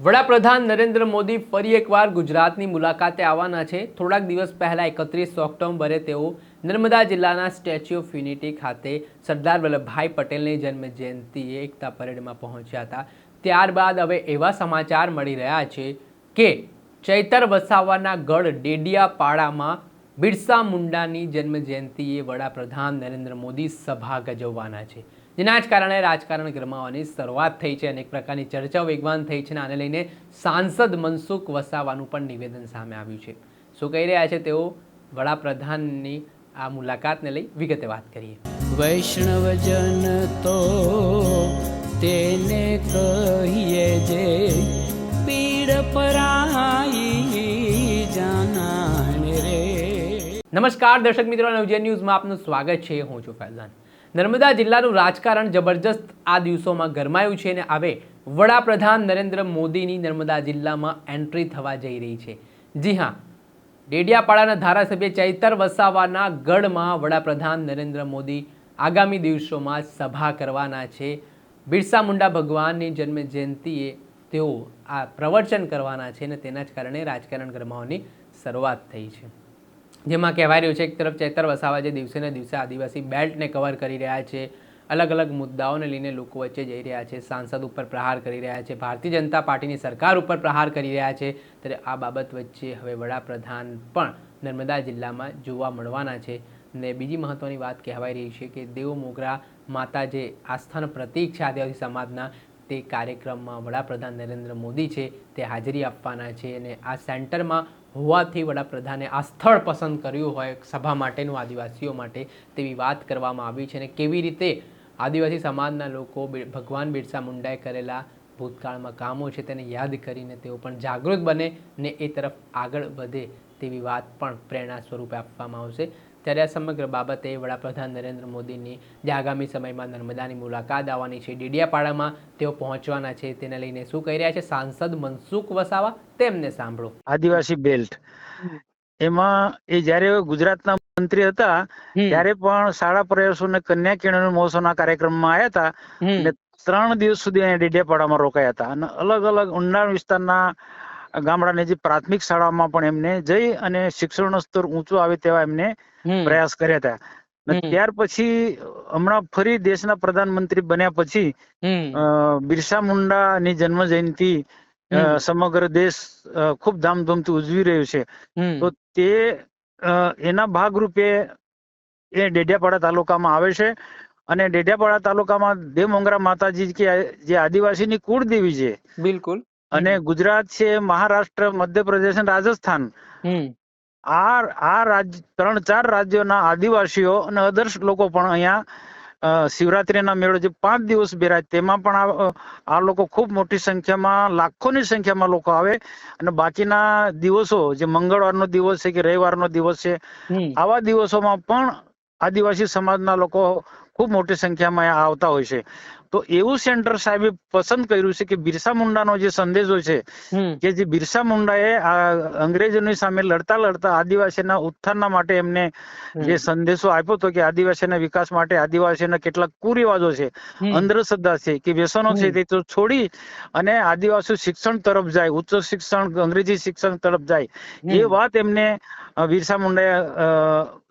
વડાપ્રધાન નરેન્દ્ર મોદી ફરી એકવાર ગુજરાતની મુલાકાતે આવવાના છે. થોડાક દિવસ પહેલા એકત્રીસ ઓક્ટોબરે તેઓ નર્મદા જિલ્લાના સ્ટેચ્યુ ઓફ યુનિટી ખાતે સરદાર વલ્લભભાઈ પટેલની જન્મ જયંતિએ એકતા પરેડમાં પહોંચ્યા હતા. ત્યારબાદ હવે એવા સમાચાર મળી રહ્યા છે કે ચૈતર વસાવાના ગઢ ડેડિયાપાડામાં બિરસા મુંડાની જન્મ જયંતિએ વડાપ્રધાન નરેન્દ્ર મોદી સભા ગજવવાના છે. જેના જ કારણે રાજકારણ ગરમાવાની શરૂઆત થઈ છે. અનેક પ્રકારની ચર્ચાઓ વેગવાન થઈ છે અને આને લઈને સાંસદ મનસુખ વસાવાનું પણ નિવેદન સામે આવ્યું છે. શું કહી રહ્યા છે તેઓ? વડાપ્રધાનની આ મુલાકાતને લઈ વિગતે વાત કરીએ. વૈષ્ણવજન તો તેને કહીએ જે પીડ પરાઈ જાના રે. નમસ્કાર દર્શક મિત્રો નવજે ન્યૂઝમાં આપનું સ્વાગત છે. હું છું ફૈઝાન. નર્મદા જિલ્લાનું રાજકારણ જબરજસ્ત આ દિવસોમાં ગરમાયું છે અને હવે વડાપ્રધાન નરેન્દ્ર મોદીની નર્મદા જિલ્લામાં એન્ટ્રી થવા જઈ રહી છે. જી હા, ડેડિયાપાડાના ધારાસભ્ય ચૈતર વસાવાના ગઢમાં વડાપ્રધાન નરેન્દ્ર મોદી આગામી દિવસોમાં સભા કરવાના છે. બિરસા મુંડા ભગવાનની જન્મ જયંતિએ તેઓ આ પ્રવચન કરવાના છે અને તેના જ કારણે રાજકારણ ગરમાવાની શરૂઆત થઈ છે. જેમાં કહેવાય રહ્યું છે, એક તરફ ચેતર વસાવા જે દિવસે ને દિવસે આદિવાસી બેલ્ટને કવર કરી રહ્યા છે, અલગ અલગ મુદ્દાઓને લઈને લોકો વચ્ચે જઈ રહ્યા છે, સાંસદ ઉપર પ્રહાર કરી રહ્યા છે, ભારતીય જનતા પાર્ટીની સરકાર ઉપર પ્રહાર કરી રહ્યા છે, ત્યારે આ બાબત વચ્ચે હવે વડાપ્રધાન પણ નર્મદા જિલ્લામાં જોવા મળવાના છે. ને બીજી મહત્ત્વની વાત કહેવાય રહી છે કે દેવ મોગરા માતા જે આસ્થાનું પ્રતીક છે આદિવાસી સમાજના, તે કાર્યક્રમમાં વડાપ્રધાન નરેન્દ્ર મોદી છે, તે હાજરી આપવાના છે અને આ સેન્ટરમાં હોવાથી વડાપ્રધાને આ સ્થળ પસંદ કર્યું હોય સભા માટેનું, આદિવાસીઓ માટે તેવી વાત કરવામાં આવી છે અને કેવી રીતે આદિવાસી સમાજના લોકો ભગવાન બિરસા મુંડાએ કરેલા ભૂતકાળમાં કામો છે તેને યાદ કરીને તેઓ પણ જાગૃત બને ને એ તરફ આગળ વધે તેવી વાત પણ પ્રેરણા સ્વરૂપે આપવામાં આવશે. ત્યારે આ સમગ્ર બાબતે વડાપ્રધાન નરેન્દ્ર મોદીની જે આગામી સમયમાં નર્મદાની મુલાકાત આવવાની છે ડેડિયાપાડામાં તેઓ પહોંચવાના છે. તેને લઈને શું કહી રહ્યા છે? સાંસદ મનસુખ વસાવા તેમને સાંભળો. આદિવાસી બેલ્ટ. એમાં એ જ્યારે ગુજરાતના મંત્રી હતા ત્યારે પણ શાળા પ્રયાસો અને કન્યા કિરણ મહોત્સવના કાર્યક્રમમાં આવ્યા હતા. અને ત્રણ દિવસ સુધી અહીંયા ડેડિયાપાડામાં રોકાયા હતા. અને અલગ અલગ ઊંડાણ વિસ્તારના ગામડાની જે પ્રાથમિક શાળામાં પણ એમને જઈ અને શિક્ષણનું સ્તર ઊંચું આવે તેવા એમને પ્રયાસ કર્યા હતા. ત્યાર પછી હમણાં ફરી દેશના પ્રધાનમંત્રી બન્યા પછી બિરસા મુંડા ની જન્મ જયંતિ સમગ્ર દેશ ખૂબ ધામધૂમથી ઉજવી રહ્યો છે. તો તે એના ભાગરૂપે એ ડેડિયાપાડા તાલુકામાં આવે છે અને ડેડિયાપાડા તાલુકામાં દેવમોંગરા માતાજી કે જે આદિવાસીની કુળદેવી છે બિલકુલ. અને ગુજરાત છે મહારાષ્ટ્ર મધ્યપ્રદેશ અને રાજસ્થાન. આ આ રાજ્ય ત્રણ ચાર રાજ્યોના આદિવાસીઓ અને અધર્સ લોકો પણ અહીંયા શિવરાત્રીના મેળો જે પાંચ દિવસ બિરાજ તેમાં પણ આ આ લોકો ખૂબ મોટી સંખ્યામાં લાખોની સંખ્યામાં લોકો આવે. અને બાકીના દિવસો જે મંગળવારનો દિવસ છે કે રવિવારનો દિવસ છે આવા દિવસોમાં પણ આદિવાસી સમાજના લોકો ખૂબ મોટી સંખ્યામાં આવતા હોય છે. તો એવું સેન્ટર સાહેબે પસંદ કર્યું છે કે બિરસા મુંડાનો જે સંદેશો છે કે જે બિરસા મુંડાએ આ અંગ્રેજોની સામે લડતા લડતા આદિવાસીના ઉત્થાનના માટે એમને જે સંદેશો આપ્યો હતો કે આદિવાસીના વિકાસ માટે આદિવાસીના કેટલાક કુરિવાજો છે અંધશ્રદ્ધા છે કે વ્યસનો છે તે તો છોડી અને આદિવાસી શિક્ષણ તરફ જાય ઉચ્ચ શિક્ષણ અંગ્રેજી શિક્ષણ તરફ જાય. એ વાત એમને બિરસા મુંડાએ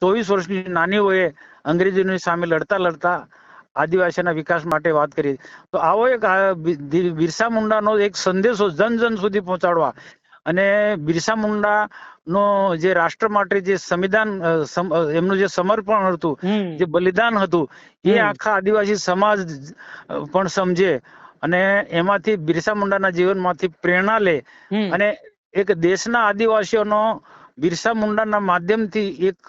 ચોવીસ વર્ષની નાની વયે અંગ્રેજોની સામે લડતા લડતા આદિવાસીના વિકાસ માટે વાત કરી. તો આવો એક બિરસા મુંડાનો એક સંદેશો જન જન સુધી પહોંચાડવા. અને બિરસા મુંડા નો જે રાષ્ટ્ર માટે જે સંવિધાન એમનું જે સમર્પણ હતું જે બલિદાન હતું એ આખા આદિવાસી સમાજ પણ સમજે. અને એમાંથી બિરસા મુંડાના જીવનમાંથી પ્રેરણા લે. અને એક દેશના આદિવાસીઓનો બિરસા મુંડાના માધ્યમથી એક.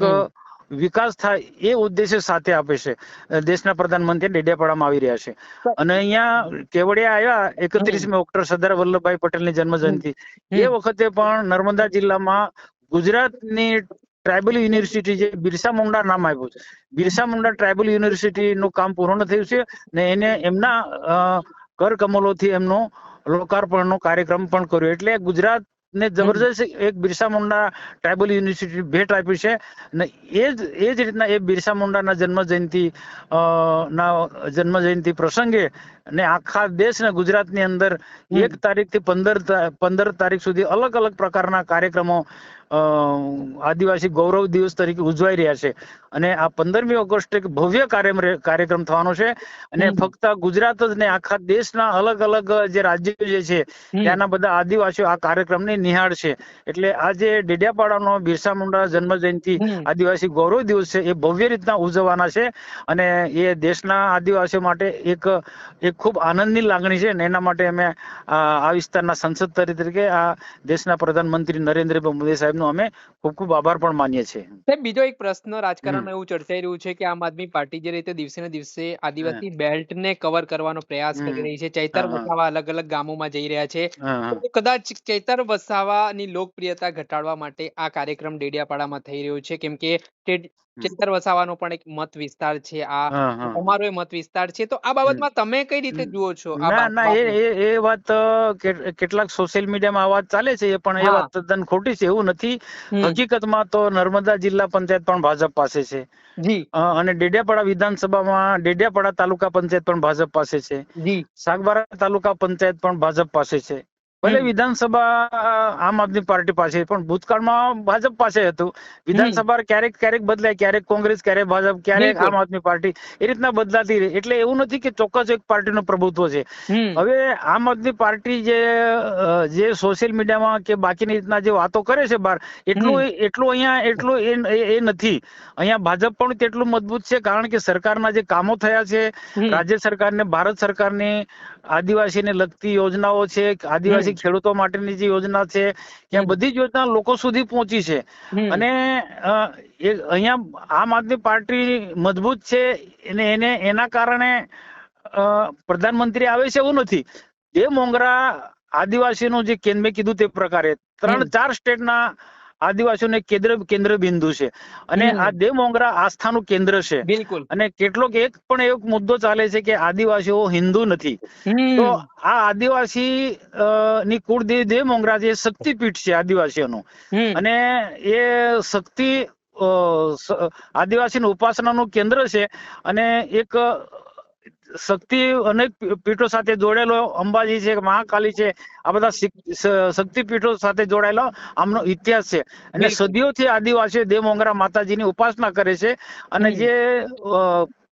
વિકાસ થાય એ ઉદ્દેશ્ય સાથે આપે છે. દેશના પ્રધાનમંત્રી ડેડિયાપાડામાં આવી રહ્યા છે. અને અહીંયા કેવડિયા આવ્યા એકત્રીસમી ઓક્ટોબર સરદાર વલ્લભભાઈ પટેલની જન્મ જયંતિ એ વખતે પણ નર્મદા જિલ્લામાં ગુજરાતની ટ્રાઇબલ યુનિવર્સિટી જે બિરસા મુંડા નામ આપ્યું છે. બિરસા મુંડા ટ્રાઇબલ યુનિવર્સિટી નું કામ પૂર્ણ થયું છે ને એને એમના અ, કર કમલોથી એમનો લોકાર્પણનો કાર્યક્રમ પણ કર્યો. એટલે ગુજરાત ને જબરજસ્ત એક બિરસા મુંડા ટ્રાઇબલ યુનિવર્સિટી ભેટ આપી છે ને એ જ એ જ રીતના એ બિરસા મુંડાના જન્મ જયંતિ ના જન્મ જયંતિ પ્રસંગે ને આખા દેશ ને ગુજરાતની અંદર એક તારીખથી પંદર પંદર તારીખ સુધી અલગ અલગ પ્રકારના કાર્યક્રમો આદિવાસી ગૌરવ દિવસ તરીકે ઉજવાઈ રહ્યા છે. અને આ પંદરમી ઓગસ્ટ એક ભવ્ય કાર્યક્રમ થવાનો છે. અને ફક્ત ગુજરાત જ ને આખા દેશના અલગ અલગ જે રાજ્યો જે છે ત્યાંના બધા આદિવાસીઓ આ કાર્યક્રમની નિહાળ છે. એટલે આજે ડેડિયાપાડાનો બિરસા મુંડા જન્મ જયંતિ આદિવાસી ગૌરવ દિવસ છે એ ભવ્ય રીતના ઉજવવાના છે. અને એ દેશના આદિવાસીઓ માટે એક એક ખૂબ આનંદની લાગણી છે. અને એના માટે અમે આ વિસ્તારના સંસદ તરીકે આ દેશના પ્રધાનમંત્રી નરેન્દ્રભાઈ મોદી સાહેબનો અમે ખૂબ ખૂબ આભાર પણ માનીએ છીએ. સાહેબ બીજો એક પ્રશ્ન રાજકારણમાં એવું ચર્ચાઈ રહ્યું છે કે આમ આદમી પાર્ટી જે રીતે દિવસે ને દિવસે આદિવાસી બેલ્ટ ને કવર કરવાનો પ્રયાસ કરી રહી છે ચૈતર. વસાવા અલગ અલગ ગામોમાં જઈ રહ્યા છે. કદાચ ચૈતર વસાવાની લોકપ્રિયતા ઘટાડવા માટે આ કાર્યક્રમ ડેડિયાપાડામાં થઈ રહ્યો છે કેમ કે ચૈતર વસાવાનો પણ એક મત વિસ્તાર છે. આ. એ મત વિસ્તાર છે. તો આ બાબતમાં તમે કઈ રીતે જુઓ છો ના ના એ એ વાત કેટલાક સોશિયલ મીડિયામાં આ વાત ચાલે છે એ પણ એ વાત તદ્દન ખોટી છે એવું નથી. હકીકતમાં તો નર્મદા જિલ્લા પંચાયત પણ ભાજપ પાસે છે. જી. અને ડેડિયાપાડા વિધાનસભામાં ડેડિયાપાડા તાલુકા પંચાયત પણ ભાજપ પાસે છે. જી. સાગબારા તાલુકા પંચાયત પણ ભાજપ પાસે છે. ભલે વિધાનસભા આમ આદમી પાર્ટી પાસે પણ ભૂતકાળમાં ભાજપ પાસે હતું. વિધાનસભા ક્યારેક ક્યારેક બદલાય ક્યારેક કોંગ્રેસ ક્યારેક ભાજપ ક્યારેક આમ આદમી પાર્ટી એ રીતના બદલાતી રહે. એટલે એવું નથી કે ચોક્કસ એક પાર્ટીનું પ્રભુત્વ છે. હવે આમ આદમી પાર્ટી જે જે સોશિયલ મીડિયામાં કે બાકીની રીતના જે વાતો કરે છે બહાર એટલું એટલું અહીંયા એટલું એ- નથી. અહીંયા ભાજપ પણ તેટલું મજબૂત છે કારણ કે સરકારના જે કામો થયા છે. રાજ્ય સરકારને ભારત સરકારની આદિવાસીને લગતી યોજનાઓ છે આદિવાસી ખેડૂતો માટેની જે યોજના છે ત્યાં બધી જ યોજના લોકો સુધી પહોંચી છે. અને અહીંયા આમ આદમી પાર્ટી મજબૂત છે અને એને એના કારણે પ્રધાનમંત્રી આવે છે એવું નથી. જે મોંગરા આદિવાસીનું જે કેન્દ્ર મેં કીધું તે પ્રકારે ત્રણ. ચાર સ્ટેટના આદિવાસીઓને કેન્દ્ર કેન્દ્ર બિંદુ છે. અને આ દેવ મોંગરા આસ્થાનું કેન્દ્ર છે. બિલકુલ. અને કેટલોક એક પણ એક મુદ્દો ચાલે છે કે આદિવાસીઓ હિન્દુ નથી. તો આ આદિવાસી ની કુળદેવી દેવ મોંગરા જે શક્તિપીઠ છે આદિવાસીઓનું. અને એ શક્તિ આદિવાસી આદિવાસીની ઉપાસનાનું કેન્દ્ર છે. અને એક શક્તિ અનેક પીઠો સાથે જોડેલો અંબાજી છે મહાકાલી છે આ બધા શક્તિ પીઠો સાથે જોડાયેલો આમનો ઇતિહાસ છે. અને સદીઓથી આદિવાસીઓ દેવ મોંગરા માતાજીની ઉપાસના કરે છે. અને જે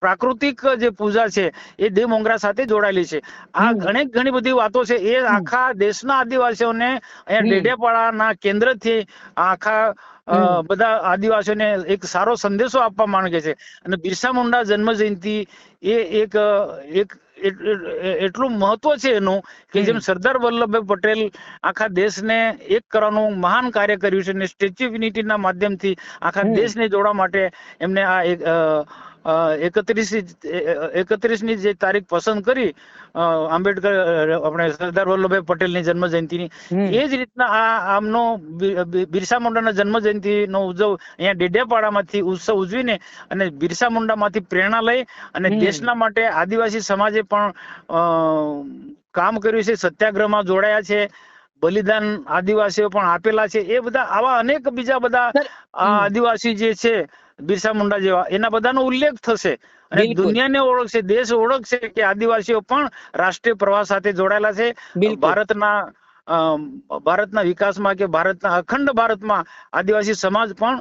પ્રાકૃતિક જે પૂજા છે એ દેવ મોંગરા સાથે જોડાયેલી છે. આ ઘણી ઘણી બધી વાતો છે એ આખા દેશના આદિવાસીઓને અહીંયા ડેઢેપાડાના કેન્દ્રથી આખા બધા આદિવાસીઓને એક સારો સંદેશો આપવા માંગે છે. અને બિરસા મુંડા જન્મ જયંતિ એ એક એક એટ- એટ- એટલું મહત્વ છે એનું કે જેમ સરદાર વલ્લભભાઈ પટેલ આખા દેશને એક કરવાનું મહાન કાર્ય કર્યું છે અને સ્ટેચ્યુ ઓફ યુનિટીના માધ્યમથી આખા. દેશને જોડવા માટે એમને આ એક એકત્રીસ એકત્રીસની જે તારીખ પસંદ કરી આંબેડકર આપણે સરદાર વલ્લભભાઈ પટેલની જન્મ જયંતિની. એ જ રીતના આ આમનો બિરસા મુંડાના જન્મ જયંતિનો ઉત્સવ અહીંયા ડેડિયાપાડામાંથી ઉત્સવ ઉજવીને અને બિરસા મુંડામાંથી પ્રેરણા લઈ અને દેશના માટે આદિવાસી સમાજે પણ અ, કામ કર્યું છે સત્યાગ્રહમાં જોડાયા છે બલિદાન આદિવાસીઓ પણ આપેલા છે. એ બધા આવા અનેક બીજા બધા. આદિવાસી જે છે બિરસા મુંડા જેવા એના બધાનો ઉલ્લેખ થશે. અને દુનિયાને ઓળખશે દેશ ઓળખશે કે આદિવાસીઓ પણ રાષ્ટ્રીય પ્રવાહ સાથે જોડાયેલા છે. ભારતના ભારતના વિકાસમાં કે ભારતના અખંડ ભારતમાં આદિવાસી સમાજ પણ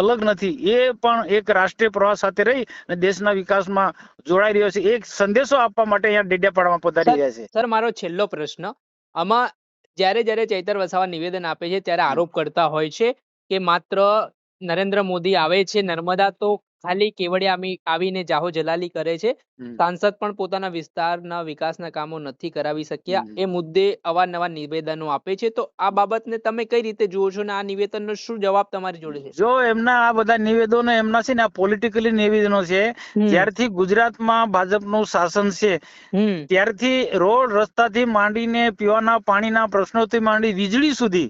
અલગ નથી. એ પણ એક રાષ્ટ્રીય પ્રવાહ સાથે રહી અને દેશના વિકાસમાં જોડાઈ રહ્યો છે. એક સંદેશો આપવા માટે અહીંયા ડેડિયાપાડામાં પધારી રહ્યા છે. સર મારો છેલ્લો પ્રશ્ન. આમાં જ્યારે જ્યારે ચૈતર વસાવા નિવેદન આપે છે ત્યારે આરોપ કરતા હોય છે કે માત્ર નરેન્દ્ર મોદી આવે છે નર્મદા તો ખાલી કેવડિયા આવીને જાહો જલાલી કરે છે. સાંસદ પણ પોતાના વિસ્તારના વિકાસના કામો નથી કરાવી શક્યા. એ મુદ્દે અવારનવાર નિવેદનો આપે છે. તો આ બાબતને તમે કઈ રીતે જુઓ છો ને આ નિવેદનનો શું જવાબ તમારી જોડે છે? જો એમના આ બધા નિવેદનો એમના છે ને આ પોલિટિકલી નિવેદનો છે. જ્યારથી ગુજરાતમાં ભાજપનું શાસન છે ત્યારથી રોડ રસ્તાથી માંડીને પીવાના પાણીના પ્રશ્નોથી માંડી વીજળી સુધી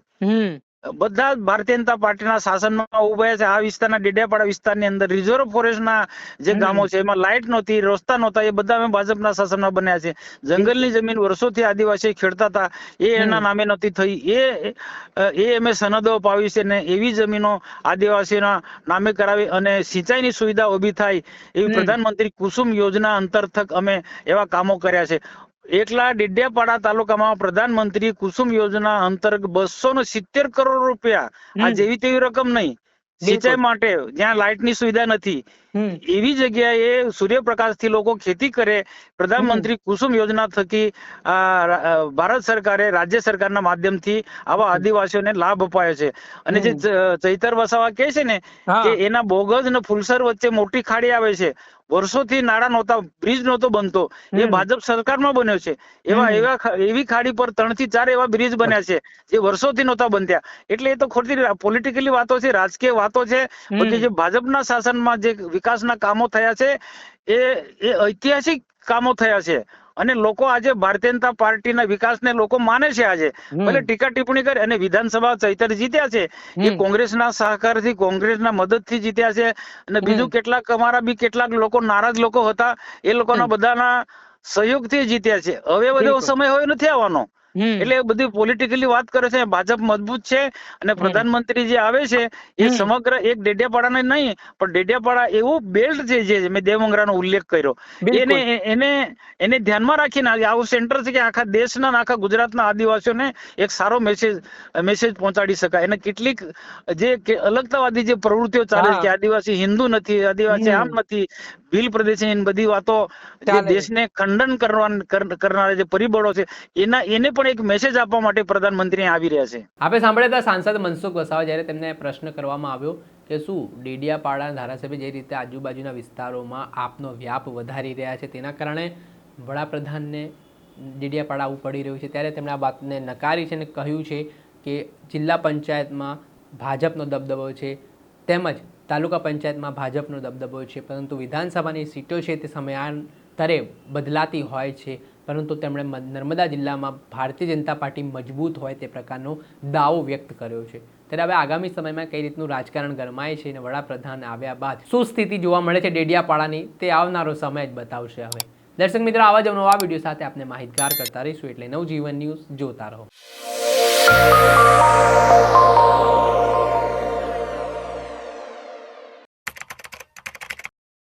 બધા ભારતીય જનતા પાર્ટીના શાસનમાં ઊભા છે. આ વિસ્તારના ડેડિયાપાડા વિસ્તારની અંદર રિઝર્વ ફોરેસ્ટના જે ગામો છે એમાં લાઇટ નહોતી રસ્તા નહોતા એ બધા ભાજપના શાસનમાં બન્યા છે. જંગલની જમીન વર્ષોથી આદિવાસી ખેડતા હતા. એ એના નામે નહોતી થઈ. એ એ અમે સનદો પાવી છે ને એવી જમીનો આદિવાસીના નામે કરાવી અને સિંચાઈની સુવિધા ઊભી થાય એવી પ્રધાનમંત્રી કુસુમ યોજના અંતર્થક અમે એવા કામો કર્યા છે. એકલા ડેડિયાપાડા તાલુકામાં પ્રધાનમંત્રી કુસુમ યોજના અંતર્ગત બસો ને સિત્તેર કરોડ રૂપિયા. આ જેવી તેવી રકમ નહીં. સિંચાઈ માટે જ્યાં લાઇટની સુવિધા નથી એવી જગ્યાએ સૂર્યપ્રકાશથી લોકો ખેતી કરે. પ્રધાનમંત્રી કુસુમ યોજના થકી ભારત સરકારે રાજ્ય સરકારના માધ્યમથી આવા આદિવાસીઓને લાભ અપાયો છે. અને જે ચૈતર વસાવા કહે છે ને કે એના બોગજ ને ફુલસર વચ્ચે મોટી ખાડી આવે છે. વર્ષોથી નાળા નહોતા બ્રિજ નહોતો બનતો. એ ભાજપ સરકારમાં બન્યો છે. એવા એવા એવી ખાડી પર ત્રણથી ચાર એવા બ્રિજ બન્યા છે જે વર્ષોથી નહોતા બનતા. એટલે એ તો ખોટી પોલિટિકલી વાતો છે રાજકીય વાતો છે. પછી જે ભાજપના શાસનમાં જે વિકાસના કામો થયા છે એ એ ઐતિહાસિક કામો થયા છે અને લોકો આજે ભારતીય જનતા પાર્ટીના વિકાસને લોકો માને છે આજે. ભલે ટીકા ટિપ્પણી કરે અને વિધાનસભા ચૈતર જીત્યા છે એ કોંગ્રેસના સહકારથી કોંગ્રેસના મદદથી જીત્યા છે અને બીજું કેટલાક અમારા બી કેટલાક લોકો નારાજ લોકો હતા એ લોકોના. બધાના સહયોગથી જીત્યા છે હવે બધો સમય હોય નથી આવવાનો. એટલે એ બધી પોલિટિકલી વાત કરે છે ભાજપ મજબૂત છે અને પ્રધાનમંત્રી જે આવે છે એ સમગ્ર એક ડેડિયાપાડાને નહીં પણ ડેડિયાપાડા એવું બેલ્ટ છે જે મેં દેવમંગરાનો ઉલ્લેખ કર્યો. એને એને એને ધ્યાનમાં રાખીને આવું સેન્ટર છે કે આખા દેશના આખા ગુજરાતના આદિવાસીઓને એક સારો મેસેજ મેસેજ પહોંચાડી શકાય. અને કેટલીક જે અલગતાવાદી જે પ્રવૃત્તિઓ ચાલે છે કે આદિવાસી હિન્દુ નથી આદિવાસી આમ નથી ભીલ પ્રદેશની બધી વાતો જે દેશને ખંડન કરવા કરનારા જે પરિબળો છે એના એને પણ એક મેસેજ આપવા માટે પ્રધાનમંત્રી આવી રહ્યા છે. આપણે સાંભળ્યા હતા સાંસદ મનસુખ વસાવા જ્યારે તેમને પ્રશ્ન કરવામાં આવ્યો કે શું ડેડિયાપાડા ધારાસભ્ય જે રીતે આજુબાજુના વિસ્તારોમાં આપનો વ્યાપ વધારી રહ્યા છે તેના કારણે વડાપ્રધાનને ડેડિયાપાડા આવવું પડી રહ્યું છે ત્યારે તેમણે આ વાતને નકારી છે અને કહ્યું છે કે જિલ્લા પંચાયતમાં ભાજપનો દબદબો છે તેમજ તાલુકા પંચાયતમાં ભાજપનો દબદબો છે, પરંતુ વિધાનસભાની સીટો છે તે સમયાંતરે બદલાતી હોય છે, પરંતુ તેમણે નર્મદા જિલ્લામાં ભારતીય જનતા પાર્ટી મજબૂત હોય તે પ્રકારનો દાવો વ્યક્ત કર્યો છે. ત્યારે હવે આગામી સમયમાં કઈ રીતનું રાજકારણ ગરમાય છે અને વડાપ્રધાન આવ્યા બાદ શું સ્થિતિ જોવા મળે છે ડેડિયાપાડાની તે આવનારો સમય જ બતાવશે હવે. દર્શક મિત્રો, આવા જ નવા વીડિયો સાથે આપને માહિતગાર કરતા રહીશું. એટલે નવજીવન ન્યૂઝ જોતા રહો.